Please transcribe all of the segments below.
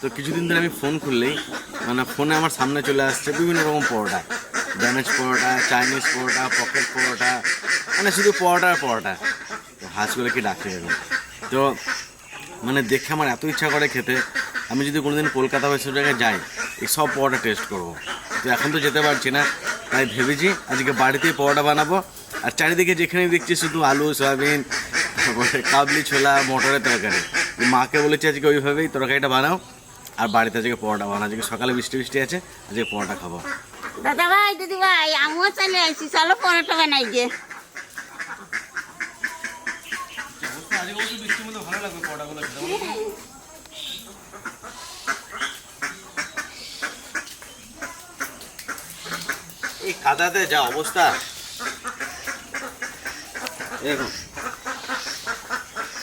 তো কিছুদিন ধরে আমি ফোন খুললেই মানে ফোনে আমার সামনে চলে আসছে বিভিন্ন রকম paratha. Damage paratha Chinese paratha pocket paratha মানে শুধু পরোটা আর পরোটা। তো হাঁসগুলো কি ডাকতে যাবে তো মানে দেখে আমার এত ইচ্ছা করে খেতে, আমি যদি কোনোদিন কলকাতা বা জায়গায় যাই, এই সব পরোটা টেস্ট করব। তো এখন তো যেতে পারছি না, তাই ভেবেছি আজকে বাড়িতেই পরোটা বানাবো। আর চারিদিকে যেখানে দেখছি শুধু আলু, সয়াবিন কাবলি ছোলা, মটরের তরকারি। মাকে বলেছি আজকে ওইভাবেই তরকারিটা বানাও। আর বাড়িতে আজকে পরোটা বানাও আজকে সকালে বৃষ্টি বৃষ্টি আছে আজকে পরোটা খাব। দাদা ভাই দিদি ভাই আমিও চলে আসছি চলো পরোটা বানাই যে এই কাদাতে যা অবস্থা।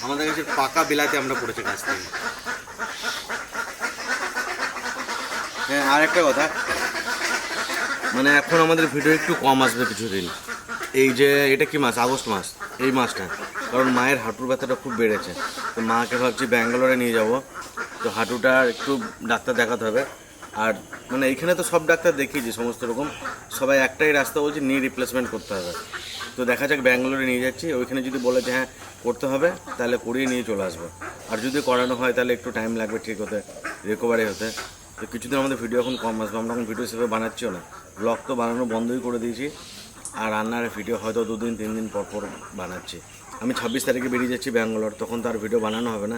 আমাদের কাছে পাকা বিলাতে আমরা পড়েছি গাছ থেকে। হ্যাঁ আর একটা কথা। মানে এখন আমাদের ভিডিও একটু কম আসবে কিছুদিন। এই যে, এটা কি মাস আগস্ট মাস এই মাসটা কারণ মায়ের হাঁটুর ব্যথাটা খুব বেড়েছে। তো মাকে ভাবছি ব্যাঙ্গালোরে নিয়ে যাব। তো হাঁটুটা একটু ডাক্তার দেখাতে হবে। আর মানে এইখানে তো সব ডাক্তার দেখিয়েছি সমস্ত রকম। সবাই একটাই রাস্তা বলছে নি রিপ্লেসমেন্ট করতে হবে। তো দেখা যাক, ব্যাঙ্গালোরে নিয়ে যাচ্ছি। ওইখানে যদি বলে যে হ্যাঁ করতে হবে, তাহলে করিয়ে নিয়ে চলে আসব। আর যদি করানো হয়, তাহলে একটু টাইম লাগবে ঠিক হতে রিকভারি হতে। তো কিছুদিন আমাদের ভিডিও এখন কম আসবে আমরা এখন ভিডিও সেভাবে বানাচ্ছিও না। ব্লগ তো বানানো বন্ধই করে দিয়েছি। আর রান্নার ভিডিও হয়তো দুদিন তিন দিন পর পর বানাচ্ছি। আমি ছাব্বিশ তারিখে বেরিয়ে যাচ্ছি ব্যাঙ্গালোর, তখন তো আর ভিডিও বানানো হবে না।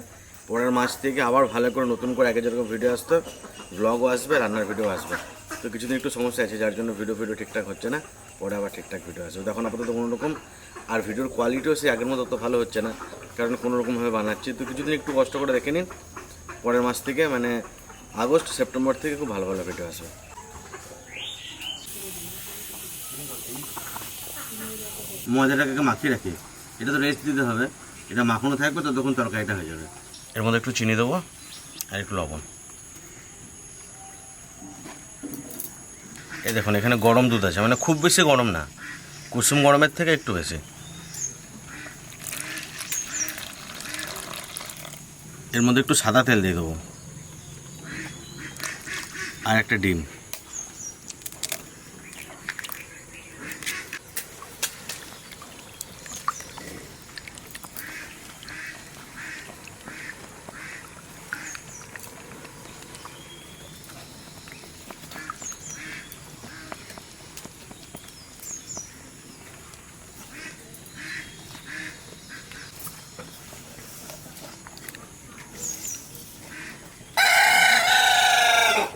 পরের মাস থেকে আবার ভালো করে নতুন করে একে যেরকম ভিডিও আসতো। ব্লগও আসবে, রান্নার ভিডিও আসবে। তো কিছুদিন একটু সমস্যা আছে, যার জন্য ভিডিও ভিডিও ঠিকঠাক হচ্ছে না। পরে আবার ঠিকঠাক ভিডিও আসবে। তখন আপাতত কোনো রকম আর ভিডিওর কোয়ালিটিও সে আগের মতো অত ভালো হচ্ছে না। কারণ কোনো রকমভাবে বানাচ্ছি। তো কিছুদিন একটু কষ্ট করে দেখে নিন। পরের মাস থেকে মানে আগস্ট সেপ্টেম্বর থেকে খুব ভালো ভালো ভিডিও আসবে ময়দাটাকে মাখিয়ে রাখি? এটা তো রেস্ট দিতে হবে। এটা মাখানো থাকবে তো তখন তরকারিটা হয়ে যাবে। এর মধ্যে একটু চিনি দেবো আর একটু লবণ। এই দেখুন এখানে গরম দুধ আছে। মানে খুব বেশি গরম না। কুসুম গরমের থেকে একটু বেশি। এর মধ্যে একটু সাদা তেল দিয়ে দেবো। আর একটা ডিম।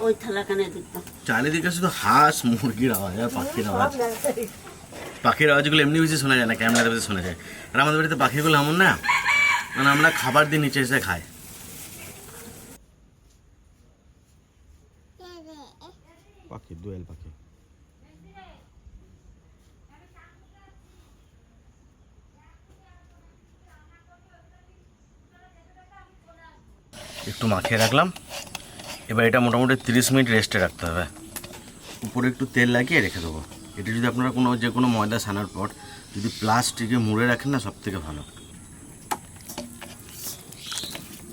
ওই থালাখানে দিতাম চারিদিকে শুধু হাঁস মুরগির আওয়াজ আর পাখির আওয়াজ। পাখির আওয়াজগুলো এমনি বেশি শোনা যায় না ক্যামেরাতে বেশি শোনা যায়। আর আমাদের বাড়িতে পাখিগুলো এমন না মানে আমরা খাবার দিয়ে নিচে এসে খাই। পাখি দোয়েল পাখি। একটু মাখিয়ে রাখলাম। এবার এটা মোটামুটি তিরিশ মিনিট রেস্টে রাখতে হবে। উপরে একটু তেল লাগিয়ে রেখে দেবো। এটা যদি আপনারা কোনো, যে কোনো ময়দা ছানার পর যদি প্লাস্টিকে মুড়ে রাখেন না সব থেকে ভালো।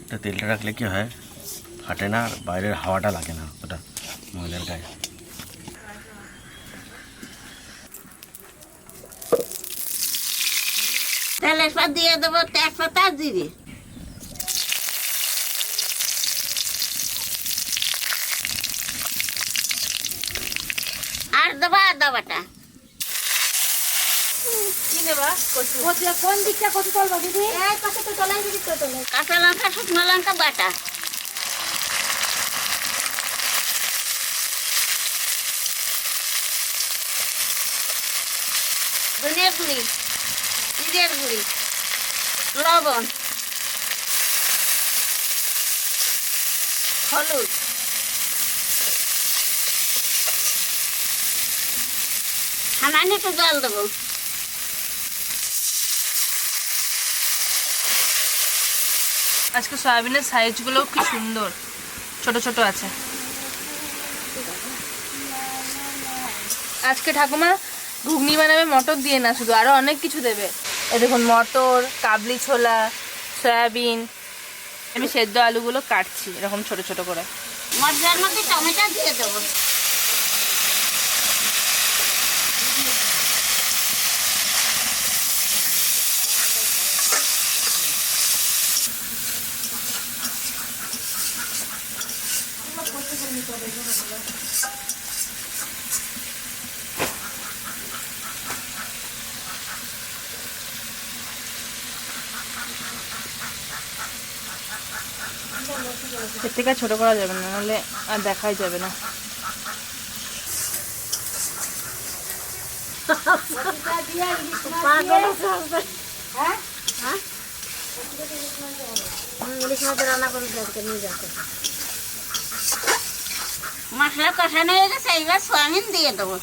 এটা তেলটা রাখলে কি হয়? ফাটে না, আর বাইরের হাওয়াটা লাগে না ওটা ময়দার গায়ে। পর দিয়ে দেবো তেজপাতা জিরে আর দেবো আদা বাটা কি নেবা কচু কোন দিকটা কচু তলবা দিদি এই পাশে তো তলাই দিদি তো তলাই কাঁচা লঙ্কা শুকনো লঙ্কা বাটা। ধনিয়ার গুঁড়ি জিরের গুঁড়ি লবণ হলুদ। সামান্য একটু জল দেবো। আজকে সয়াবিনের সাইজগুলো কি সুন্দর। ছোট ছোট আছে। আজকে ঠাকুমা ঘুগনি বানাবে মটর দিয়ে না শুধু আরও অনেক কিছু দেবে। এ দেখুন মটর কাবলি ছোলা সয়াবিন। আমি সেদ্ধ আলুগুলো কাটছি এরকম ছোট ছোট করে। মশলার মধ্যে টমেটো দিয়ে দেবো। থেকে আর ছোট করা যাবে না, নাহলে আর দেখাই যাবে না। মশলা কষানো হয়ে গেছে এবার সোয়াবিন দিয়ে দেবো।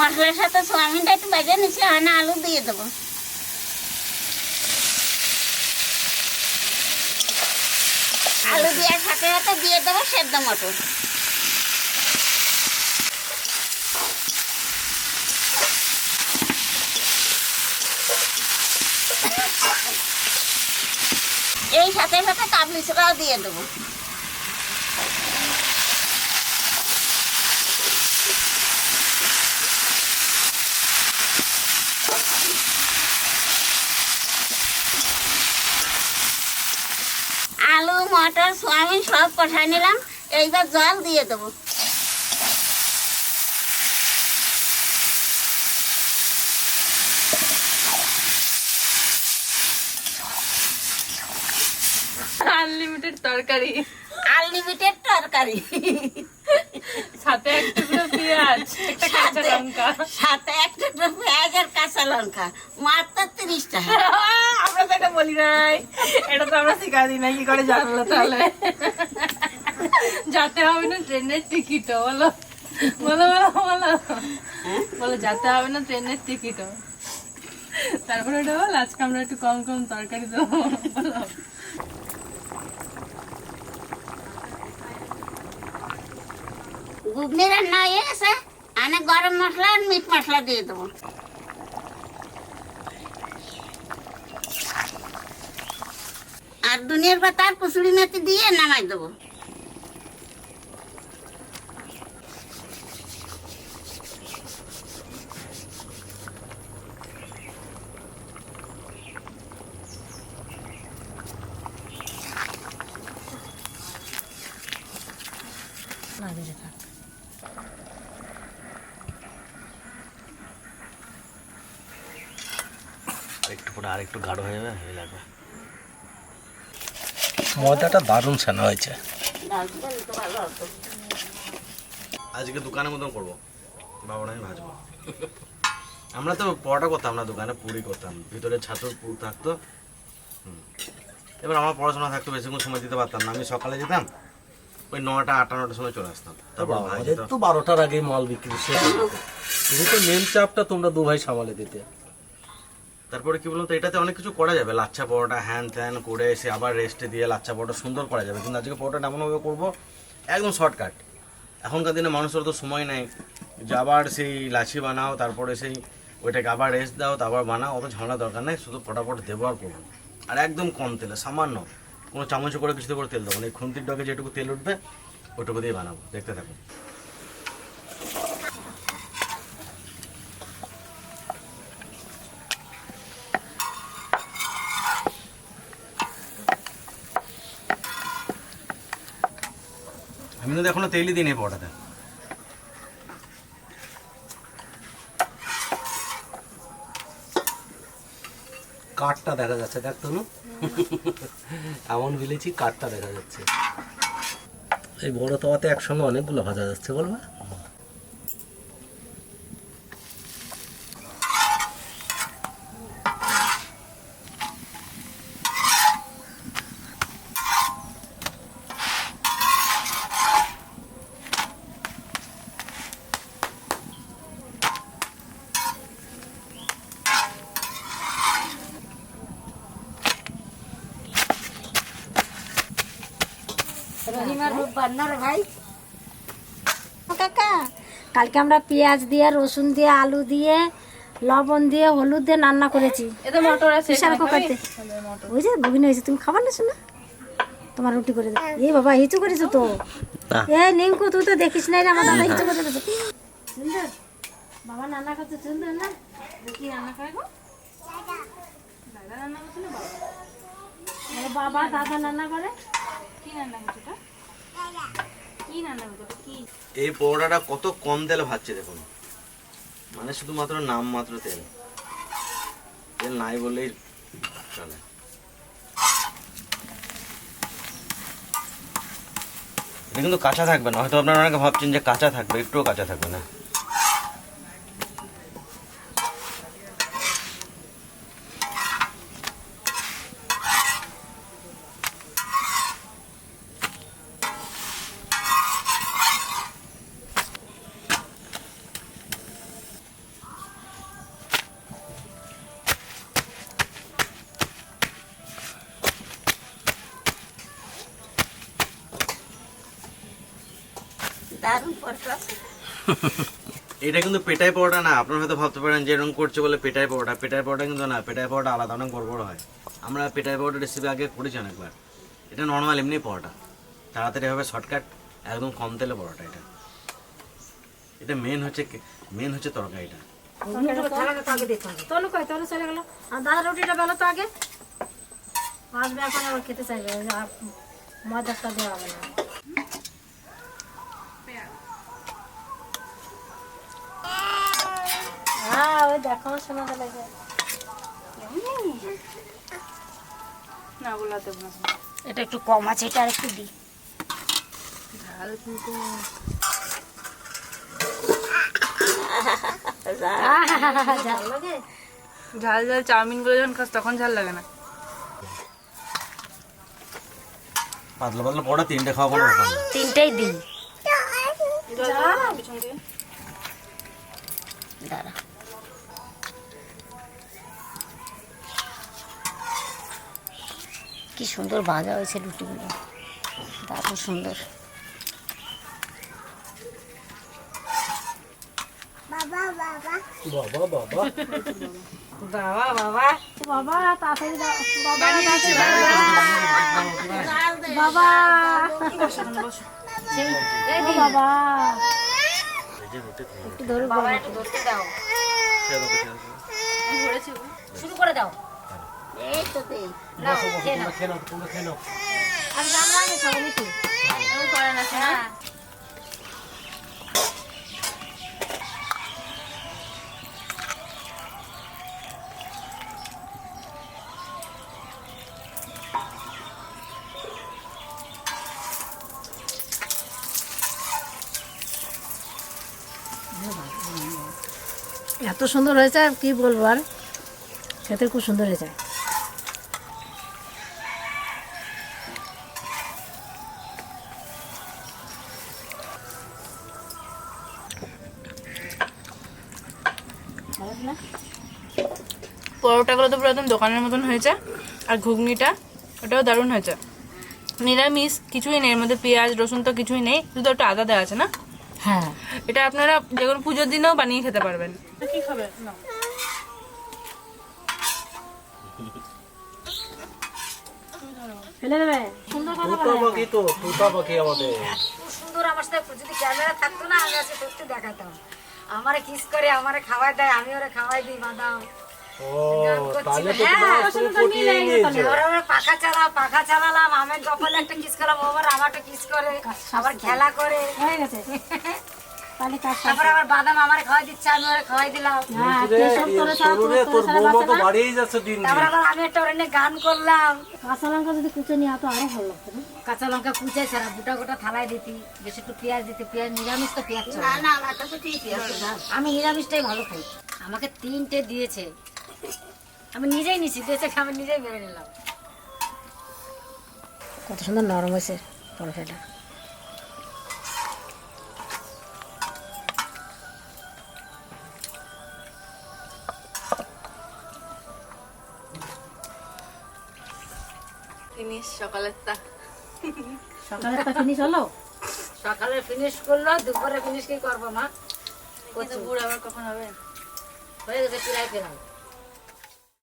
মশলার সাথে সোয়াবিনটা একটু ভেজে নিচ্ছি হানা আলু দিয়ে দেবো। আলু দেওয়ার সাথে সাথে দিয়ে দেবো সেদ্ধ মটর। এই সাথে সাথে কাবলি ছোড়াও দিয়ে দেবো আলু মটর সোয়াবিন সব কষাই নিলাম। এইবার জল দিয়ে দেবো। আনলিমিটেড তরকারি। আনলিমিটেড তরকারি। সাথে এক টুকরো পেঁয়াজ একটা কাঁচা লঙ্কা। সাথে এক টুকরো পেঁয়াজ আর কাঁচা লঙ্কা। মাত্র তিরিশ টাকা। বলি নাই। এটা তো আমরা শিখা দিই না কি করে জানলো তাহলে? যাতে হবে না ট্রেনের টিকিটও বলো। বলো বলো বলো। বলো যেতে হবে না ট্রেনের টিকিটও। তারপরে ওটা বল আজকে আমরা একটু কম কম তরকারি দেবো বলো। ঘুগনি রান্না হয়ে গেছে আমি গরম মশলা আর মিট মশলা দিয়ে দেবো। আর দুনিয়ার পাতা আর কুচুরি মেথি দিয়ে নামাই দেবো। একটু পরে আর একটু গাঢ় হয়ে যাবে, হয়ে লাগবে ময়দাটা দারুণ ছানা হয়েছে। আজকে দোকানের মতন করব। বাবাটা আমি ভাজবো। আমরা তো পরোটা করতাম না দোকানে পুরি করতাম। ভিতরে ছাতুর পুর থাকতো। এবার আমার পড়াশোনা থাকতো বেশিক্ষণ সময় দিতে পারতাম না। আমি সকালে যেতাম ওই নটা আটটা নটার সময় চলে আসতাম। তারপর তো বারোটার আগে মাল বিক্রি শেষ তো মেন চাপটা তোমরা দু ভাই সামালে দিতে। তারপরে কি বলুন তো, এটাতে অনেক কিছু করা যাবে। লাচ্ছা পরোটা, হ্যান ত্যান করে এসে আবার রেস্টে দিয়ে লাচ্ছা পরোটা সুন্দর করা যাবে। কিন্তু আজকে পরোটাটা এমনভাবে করব, একদম শর্টকাট এখনকার দিনে মানুষের তো সময় নেই। যে আবার সেই লাচি বানাও, তারপরে সেই ওইটাকে আবার রেস্ট দাও, তারপর বানাও, অত ঝামেলা দরকার নেই, শুধু ফটাফট দেবো আর করব আর একদম কম তেলে, সামান্য। কোনো চামচ করে কিছুতে করে তেল দেবো না। এই খুন্তির ডগে যেটুকু তেল উঠবে, ওটুকু দিয়ে বানাবো। দেখতে থাকুন। কিন্তু এখনও তেলই দিই নি পরোটাতে। কাঠটা দেখা যাচ্ছে, দেখ তনু। এমন বিলেছি কাঠটা দেখা যাচ্ছে। এই বড় তাওয়াতে একসঙ্গে অনেকগুলো ভাজা যাচ্ছে বলবা রহিমার বান্নার ভাই। কাকা কালকে আমরা পেঁয়াজ দিয়ে রসুন দিয়ে আলু দিয়ে লবণ দিয়ে হলুদ দিয়ে রান্না করেছি। মটর আছে কুকারতে ওই যে বগিনা হয়েছে তুমি খাবার না? শোনা তোমার রুটি করে দাও এই বাবা হিচু করেছ তো? এই নিঙ্কু তুই তো দেখিস নাই রে আমার দাদা হিচু করে দিয়েছে সুন্দর। বাবা রান্না করতে সুন্দর না? কি রান্না করে গো? দাদা রান্না করছে না বাবা? বাবা দাদা রান্না করে? এই পরোটাটা কত কম তেলে ভাজছে দেখুন। মানে শুধুমাত্র নাম মাত্র তেল। তেল নাই বললেই চলে। এটা কিন্তু কাঁচা থাকবে না, হয়তো আপনারা অনেকে ভাবছেন যে কাঁচা থাকবে, একটুও কাঁচা থাকবে না। এটা কিন্তু পেটাই পরোটা না, আপনারা হয়তো ভাবতে পারেন যে এরকম করছে বলে পেটাই পরোটা। পেটাই পরোটা কিন্তু না পেটাই পরোটা আলাদা, অনেক বড় বড় হয়। আমরা পেটাই পরোটা রেসিপি আগে করেছি অনেকবার। এটা নর্মাল এমনি পরোটা। তাড়াতাড়ি হবে শর্টকাট একদম কম তেলে পরোটা এটা। এটা মেন হচ্ছে মেন হচ্ছে তরকারিটা। তনু কই তনু চলে গেল। আর দাদা রুটিটা বেলো তো আগে। আসবে এখন আবার খেতে চাইবে, আর মজাটা দেওয়া হবে না। হ্যাঁ ওই দেখো শোনা গেল না ওগুলো দেবো না এটা একটু কম আছে এটা আর একটু দিই ঝাল কিন্তু। ঝাল ঝাল চাউমিনগুলো যখন খাস তখন ঝাল লাগে না। পাতলা পাতলা পরোটা তিনটে খাওয়া কোনো ব্যাপার তিনটেই দিন পিছন দাঁড়া। কি সুন্দর ভাজা হয়েছে রুটিগুলো দারুণ সুন্দর। বাবা বাবা। বাবা বাবা। বাবা তাড়াতাড়ি বাবা বাবা বাবা। একটু ধরো বাবা। একটু ধরতে দাও। শুরু করে দাও। এই তো দে নাও। খেয়ে নাও তোমরা খেয়ে নাও। তোমরা আমি খাব নাকি করে না শোনা এত সুন্দর হয়েছে আর কি বলব আর? খেতে খুব সুন্দর হয়েছে পুরো একদম দোকানের মতন হয়েছে আর ঘুগনিটা ওটাও দারুণ হয়েছে। নিরামিষ কিছুই নেই এর মধ্যে পেঁয়াজ রসুন তো কিছুই নেই শুধু একটু আদা দেওয়া আছে না? হ্যাঁ। এটা আপনারা যে কোনো পুজোর দিনেও বানিয়ে খেতে পারবেন। কি খাবে? ফেলে দেবে? সুন্দর কথা তুতা পাখি তো তুতা পাখি আমাদের। খুব সুন্দর আমার সাথে যদি ক্যামেরা থাকতো না আমি আজকে সত্যি দেখাতাম। আমারে কিস করে আমারে খাওয়াই দেয় আমি ওরে খাওয়াই দিই বাদাম। ও তাহলে তো তোমরা পুরো পটিয়ে নিয়েছো। এবার আমরা পাখা চালা পাখা চালালাম আমের কপালে একটা কিস করলাম আবার আমারটা কিস করে আবার খেলা করে। হয়ে গেছে। তারপর আবার বাদাম আমার খাওয়াই দিচ্ছে আমি ওরে খাওয়াই দিলাম। শরীরে তোর বৌমা তো বাড়িয়েই যাচ্ছে দিন দিন। তারপর আবার আমি একটা ওরে গান করলাম। কাঁচা লঙ্কা যদি কুচে নিয়ে তো আরও ভালো লাগতো কাঁচা লঙ্কা কুচে ছাড়া গোটা গোটা থালায় দিতি বেশি একটু পেঁয়াজ দিতি পেঁয়াজ নিরামিষ তো পেঁয়াজ আমি নিরামিষটাই ভালো খাই। আমাকে তিনটে দিয়েছে। আমি নিজেই নিছি দিয়েছে আমি নিজেই মেরে নিলাম। কত সুন্দর নরম হয়েছে পরোটাটা। জিনিস সকালেরটা সকালে ফিনিশ হলো? সকালে ফিনিশ করল দুপুরে ফিনিশ কি করব মা? বুড়ো আবার কখন হবে? হয়ে গেছে প্রায় পেলাম